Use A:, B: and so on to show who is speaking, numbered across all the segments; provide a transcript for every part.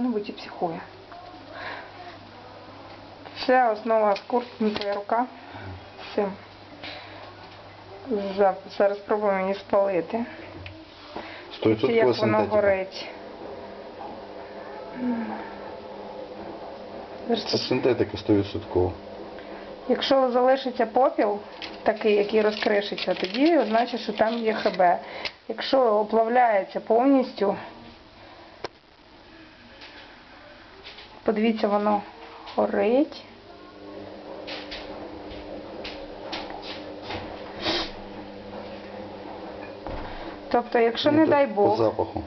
A: Небудь і психує. Це основа скуртника рука. цим. Зараз спробуємо її спалити. Чи
B: 100%
A: як воно горить.
B: Це синтетика 100%.
A: Якщо залишиться попіл, такий, який розкришиться, тоді значить, що там є ХБ. Якщо оплавляється повністю, подивіться, воно горить. Тобто, якщо не
B: Ну,
A: дай
B: По
A: Бог,
B: запаху.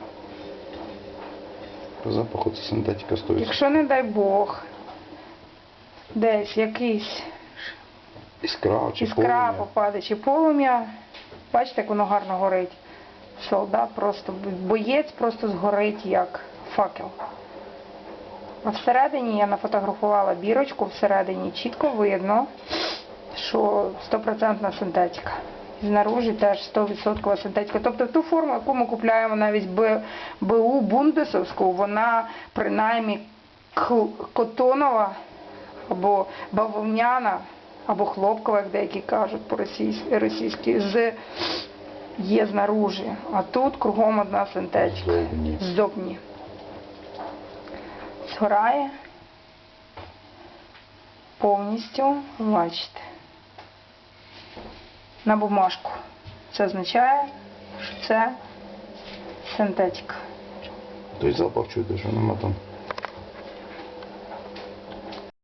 B: По запаху це синтетика 100%.
A: якщо не дай Бог, десь якийсь
B: Іскра чи
A: іскра
B: полум'я.
A: попаде, чи полум'я. Бачите, як воно гарно горить. Солдат просто, боєць просто згорить як факел. А всередині я нафотографувала бірочку, всередині чітко видно, що 100% синтетика. Знаружі теж 100% синтетика. Тобто ту форму, яку ми купляємо навіть БУ Бундесовську, вона принаймні котонова або бавовняна, або хлопкова, як деякі кажуть по-російськи, з є знаружі. А тут кругом одна синтетика.
B: Зовні.
A: Ззовні. Згорає повністю, бачите, на бумажку. Це означає, що це синтетика.
B: Той запах чути, що нема там